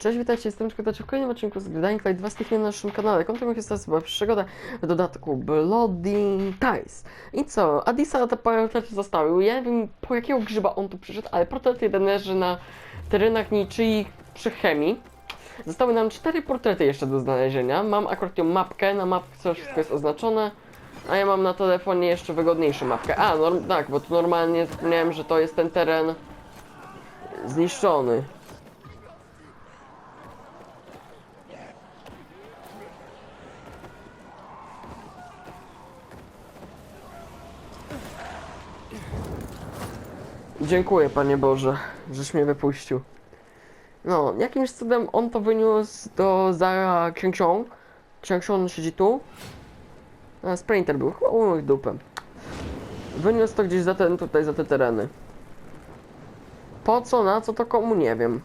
Cześć, witajcie, jestem Czekotacz w kolejnym odcinku z Dying Light 2 Stichnie na naszym kanale. Kontynuuję jest teraz chyba przygoda w dodatku Bloody Ties. I co, Adisa te portrety zostały. Ja nie wiem po jakiego grzyba on tu przyszedł, ale portret jeden leży na terenach niczyich przy chemii. Zostały nam cztery portrety jeszcze do znalezienia. Mam akurat tą mapkę, na mapce wszystko jest oznaczone. A ja mam na telefonie jeszcze wygodniejszą mapkę. A, tak, bo tu normalnie zapomniałem, że to jest ten teren zniszczony. Dziękuję, Panie Boże, żeś mnie wypuścił. No, jakimś cudem on to wyniósł do Zara Księksią. Księksią siedzi tu. A Sprinter był, chyba u moich dupem. Wyniósł to gdzieś za ten, tutaj, za te tereny. Po co, na co, to komu nie wiem.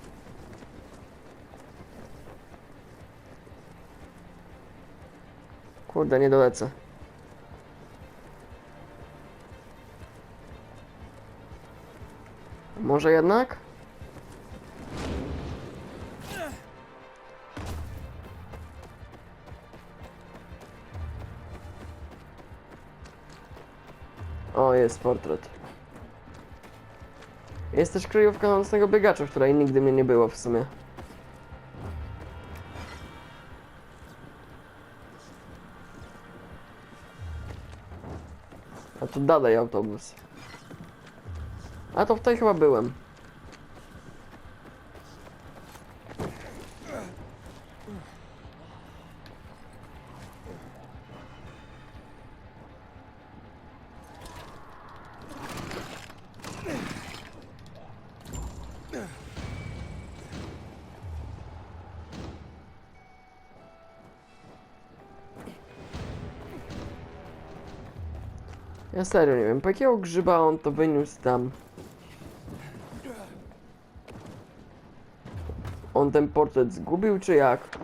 Kurde, nie dolecę. Może jednak? O, jest portret. Jest też kryjówka nocnego biegacza, której nigdy mnie nie było w sumie. A tu dalej autobus. A to tej chyba byłem. Ja serio nie wiem, po jakiego grzyba on to wyniósł tam. On ten portret zgubił, czy jak?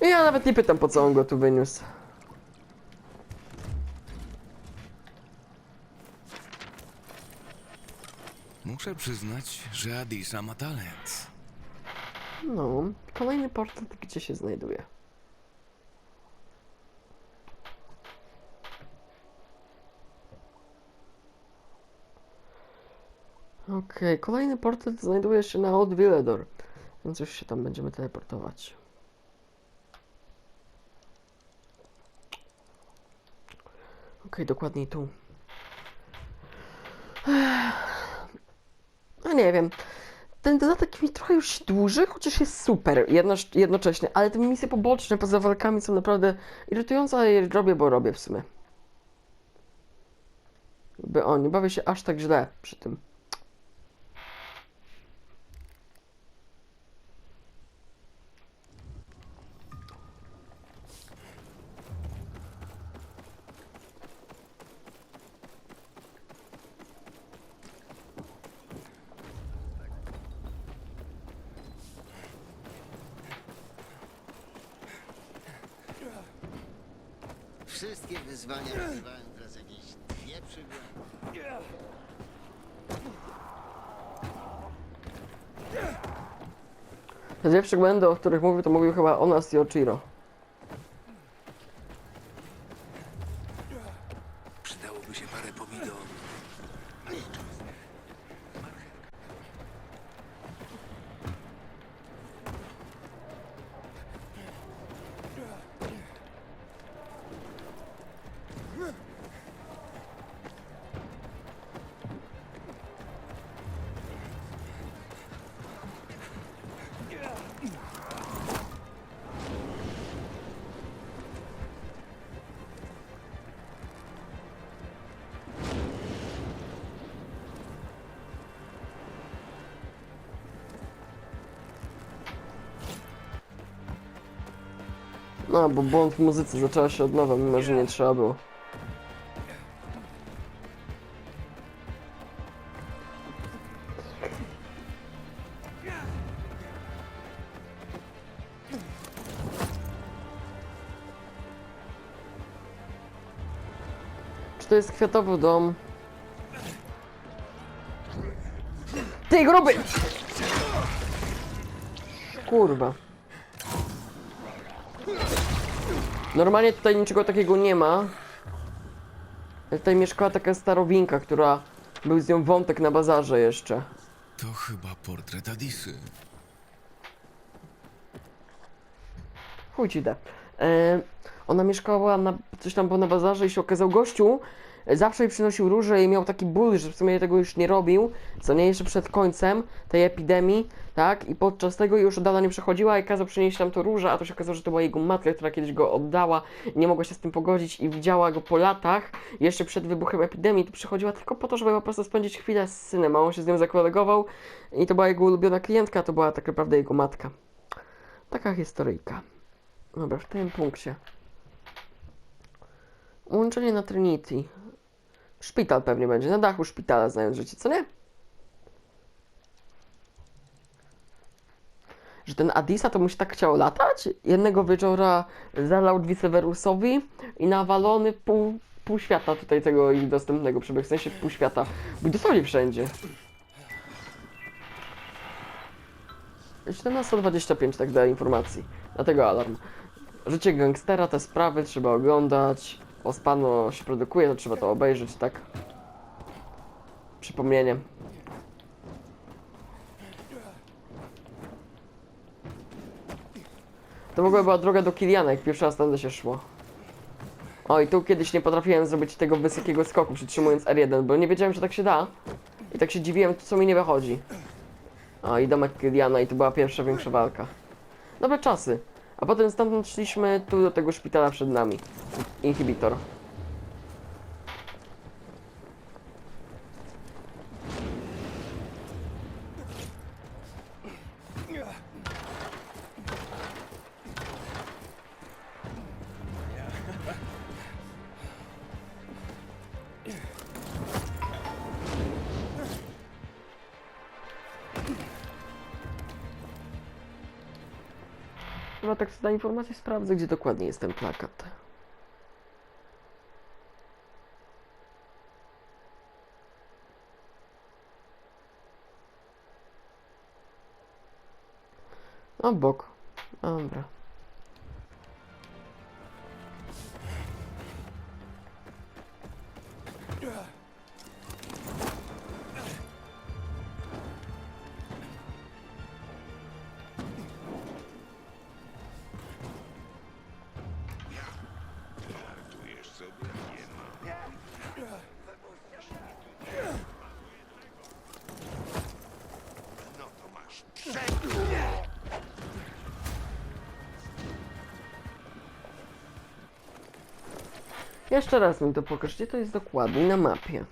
Ja nawet nie pytam, po co on go tu wyniósł. Muszę przyznać, że Adisa ma talent. No, kolejny portret gdzie się znajduje? Okej, kolejny portret znajduje się na Old Villador, więc już się tam będziemy teleportować. Okej, dokładniej tu. No nie wiem. Ten dodatek mi trochę już się dłuży, chociaż jest super jedno, jednocześnie, ale te misje poboczne poza walkami są naprawdę irytujące, ale je robię, bo robię w sumie. By o, nie bawię się aż tak źle przy tym. Wszystkie wyzwania rozgrywałem teraz jakieś dwie przygody. Te dwie przybłędy, o których mówił, to mówił chyba o nas i o Chiro. Przydałoby się parę pomidor. No, bo błąd w muzyce zaczęła się od nowa, mimo że nie trzeba było. Czy to jest kwiatowy dom? Ty gruby! Kurwa. Normalnie tutaj niczego takiego nie ma. Tutaj mieszkała taka starowinka, która był z nią wątek na bazarze jeszcze. To chyba portret Adisy. Chuj ci da. E, ona mieszkała na, coś tam było na bazarze i się okazał gościu, zawsze jej przynosił róże i miał taki ból, że w sumie tego już nie robił, co nie jeszcze przed końcem tej epidemii, tak? I podczas tego już od dawna nie przechodziła i kazał przynieść tam to róże, a to się okazało, że to była jego matka, która kiedyś go oddała, nie mogła się z tym pogodzić i widziała go po latach, jeszcze przed wybuchem epidemii, to przychodziła tylko po to, żeby po prostu spędzić chwilę z synem, a on się z nią zakolegował i to była jego ulubiona klientka, to była tak naprawdę jego matka. Taka historyjka. Dobra, w tym punkcie. Łączenie na Trinity. Szpital pewnie będzie, na dachu szpitala znając życie, co nie? Że ten Adisa to mu się tak chciał latać? Jednego wieczora zalał Dwiseverusowi i nawalony pół, pół świata tutaj tego ich dostępnego przebieg, w sensie pół świata. Był dosłownie wszędzie. 17.25 tak daje informacji. Dlatego alarm. Życie gangstera, te sprawy trzeba oglądać. Ospano się produkuje, to trzeba to obejrzeć, tak? Przypomnienie. To w ogóle była droga do Kiliana, jak pierwszy raz tędy się szło. O, i tu kiedyś nie potrafiłem zrobić tego wysokiego skoku, przytrzymując R1, bo nie wiedziałem, że tak się da. I tak się dziwiłem, co mi nie wychodzi. O, i domek Kiliana, i to była pierwsza większa walka. Dobre czasy. A potem stamtąd szliśmy tu do tego szpitala przed nami. Inhibitor. No tak na informację sprawdzę, gdzie dokładnie jest ten plakat. Obok. Dobra. Jeszcze raz mi to pokaż, gdzie to jest dokładnie na mapie.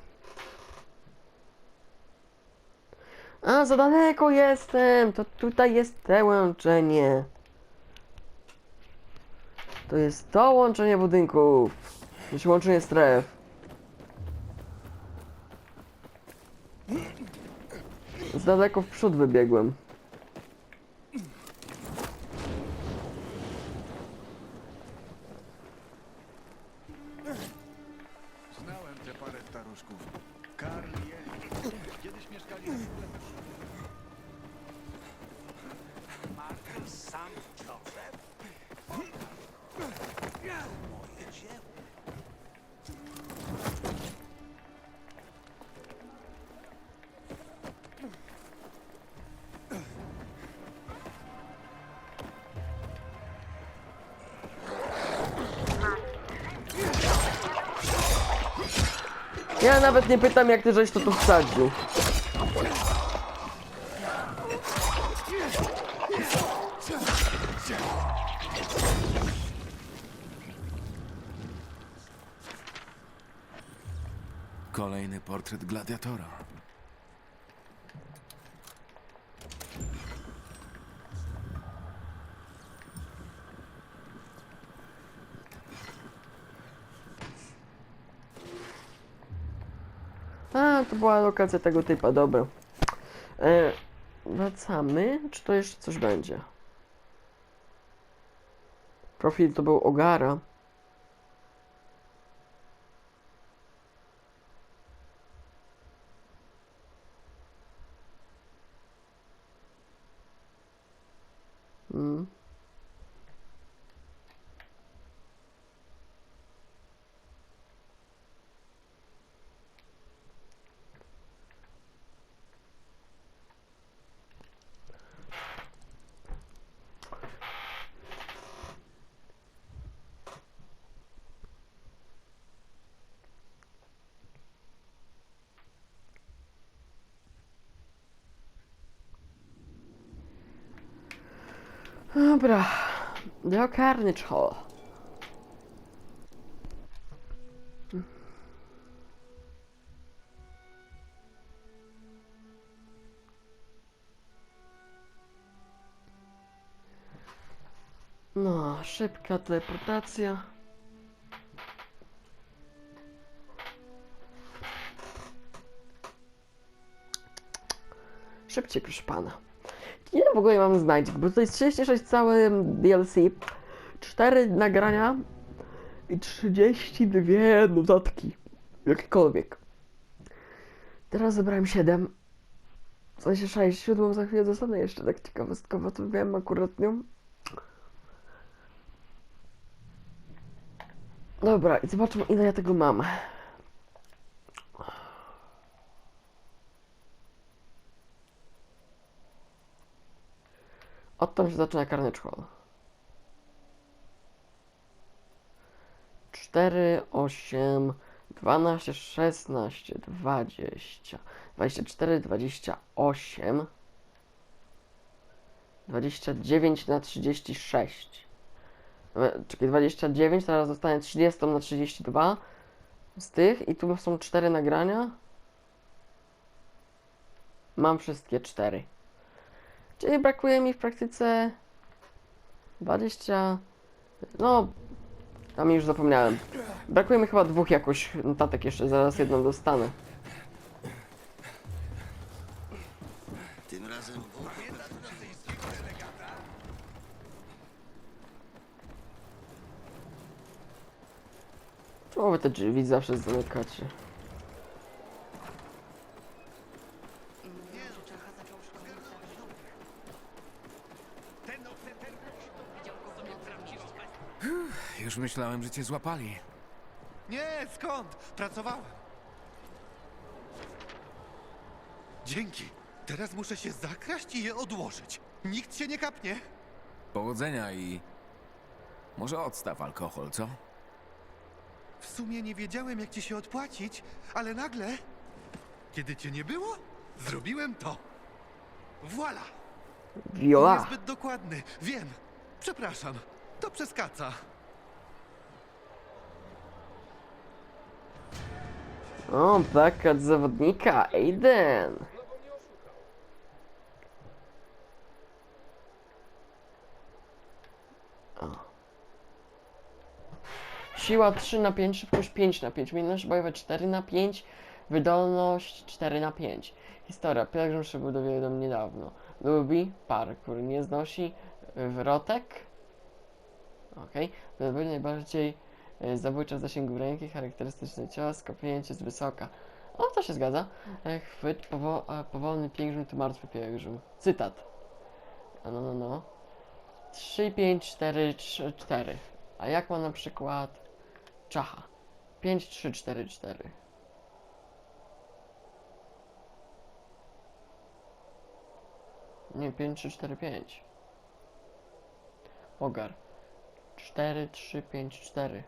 A, za daleko jestem! To tutaj jest te łączenie. To jest to łączenie budynków. Znaczy łączenie stref. Z daleko w przód wybiegłem. Ja nawet nie pytam, jak ty żeś to tu wsadził. Kolejny portret gladiatora. To była lokacja tego typa, dobra. E, wracamy, czy to jeszcze coś będzie? Profil to był Ogara. Mm. Dobra. Do Carnage Hall. No, szybka teleportacja. Szybciej, proszę pana. Ile w ogóle mam znajdzieć? Bo to jest 36 całe DLC, 4 nagrania i 32 notatki. Jakiekolwiek. Teraz zebrałem 7. W sensie 6, 7 za chwilę dostanę jeszcze tak ciekawostkowo, to wiem akurat nią. Dobra, i zobaczmy ile ja tego mam. Od tam się zaczyna Carnage Hall. 4, 8, 12, 16, 20, 24, 28, 29 na 36. E, Czekaj, 29, teraz zostanie 30 na 32 z tych i tu są 4 nagrania. Mam wszystkie 4. Czyli brakuje mi w praktyce 20. No, tam już zapomniałem. Brakuje mi chyba dwóch jakoś notatek jeszcze, zaraz jedną dostanę. Tym razem Czemu wy te drzwi zawsze zamykacie? Już myślałem, że cię złapali. Nie, skąd? Pracowałem. Dzięki. Teraz muszę się zakraść i je odłożyć. Nikt się nie kapnie. Powodzenia i... Może odstaw alkohol, co? W sumie nie wiedziałem, jak ci się odpłacić, ale nagle, kiedy cię nie było, zrobiłem to. Voila! Viola! Niezbyt dokładny, wiem. Przepraszam, to przeskaca. O, plakat zawodnika, Aiden! Siła 3 na 5, szybkość 5 na 5, umiejętności bojowe 4 na 5, wydolność 4 na 5. Historia, pielgrzym przybył do wielu niedawno. Lubi parkour, nie znosi wrotek. Okej, okay. najbardziej zabójcza w zasięgu ręki, charakterystyczne cios, kopnięcie z wysoka. O, to się zgadza. E, Chwyt, powo e, powolny pielgrzym to martwy pielgrzym. Cytat. No, no, no. 3, 5, 4, 3, 4. A jak ma na przykład czacha? 5, 3, 4, 4. Nie, 5, 3, 4, 5. Ogar. 4, 3, 5, 4.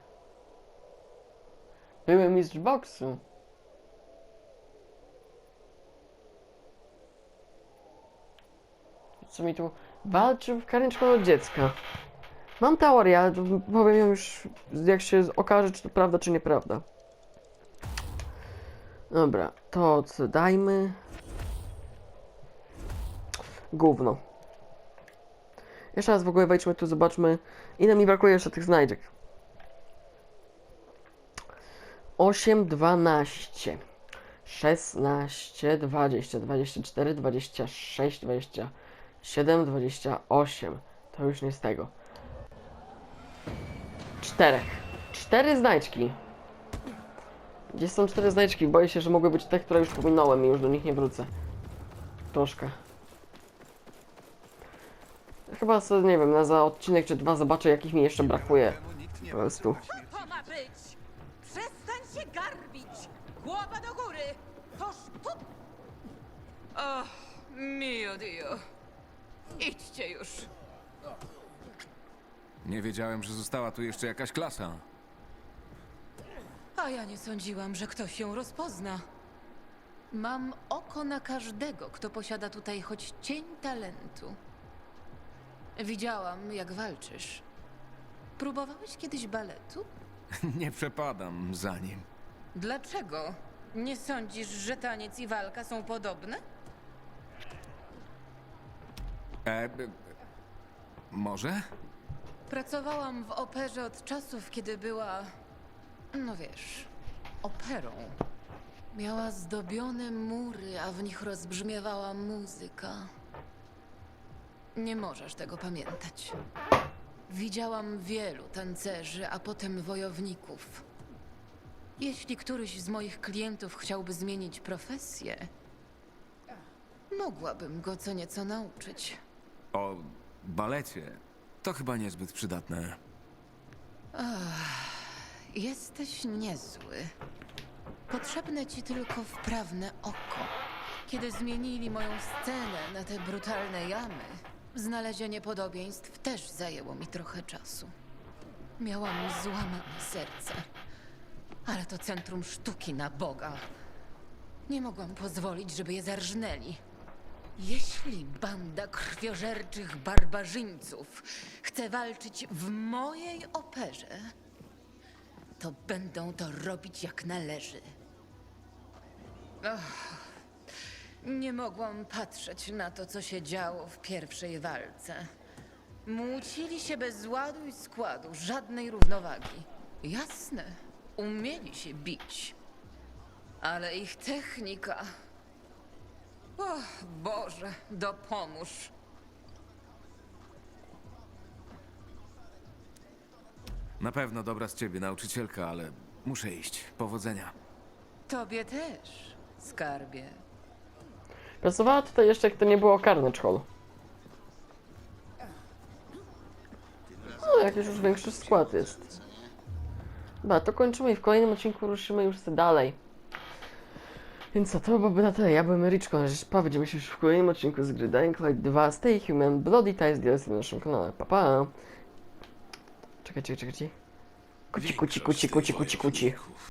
Były mistrz boksu. Co mi tu walczył w karniczku od dziecka. Mam teorię, ale powiem ją już jak się okaże, czy to prawda, czy nieprawda. Dobra, to co dajmy. Gówno. Jeszcze raz w ogóle wejdźmy tu, zobaczmy ile mi brakuje jeszcze tych znajdziek. 8, 12, 16, 20, 24, 26, 27, 28. To już nie z tego. Czterech. Cztery znajdźki. Gdzie są cztery znajdźki? Boję się, że mogły być te, które już pominąłem i już do nich nie wrócę. Troszkę. Chyba sobie, nie wiem, na za odcinek czy dwa zobaczę, jakich mi jeszcze brakuje. Po prostu. Się garbić! Głowa do góry! Toż tu... O, mio dio. Idźcie już. Nie wiedziałem, że została tu jeszcze jakaś klasa. A ja nie sądziłam, że ktoś ją rozpozna. Mam oko na każdego, kto posiada tutaj choć cień talentu. Widziałam, jak walczysz. Próbowałeś kiedyś baletu? Nie przepadam za nim. Dlaczego? Nie sądzisz, że taniec i walka są podobne? E, b- może? Pracowałam w operze od czasów, kiedy była. No wiesz, operą. Miała zdobione mury, a w nich rozbrzmiewała muzyka. Nie możesz tego pamiętać. Widziałam wielu tancerzy, a potem wojowników. Jeśli któryś z moich klientów chciałby zmienić profesję, mogłabym go co nieco nauczyć. O balecie. To chyba niezbyt przydatne. Jesteś niezły. Potrzebne ci tylko wprawne oko. Kiedy zmienili moją scenę na te brutalne jamy, znalezienie podobieństw też zajęło mi trochę czasu. Miałam złamane serce. Ale to centrum sztuki na Boga. Nie mogłam pozwolić, żeby je zarżnęli. Jeśli banda krwiożerczych barbarzyńców chce walczyć w mojej operze, to będą to robić jak należy. Ach, nie mogłam patrzeć na to, co się działo w pierwszej walce. Mucili się bez ładu i składu, żadnej równowagi. Jasne, umieli się bić. Ale ich technika. O Boże, dopomóż. Na pewno dobra z ciebie nauczycielka, ale muszę iść. Powodzenia. Tobie też, skarbie. Pracowała tutaj jeszcze, jak to nie było Carnage Hall. No, jakiś już większy skład jest. Dobra, to kończymy i w kolejnym odcinku ruszymy już dalej. Więc co, to byłoby na tyle. Ja byłem Ryczko, Rzeczpa. Widzimy się już w kolejnym odcinku z gry Dying Light 2 Stay Human Bloody Ties DLC na naszym kanale. Pa, pa! Czekajcie, czekajcie. Kuci, kuci, kuci, kuci, kuci, kuci.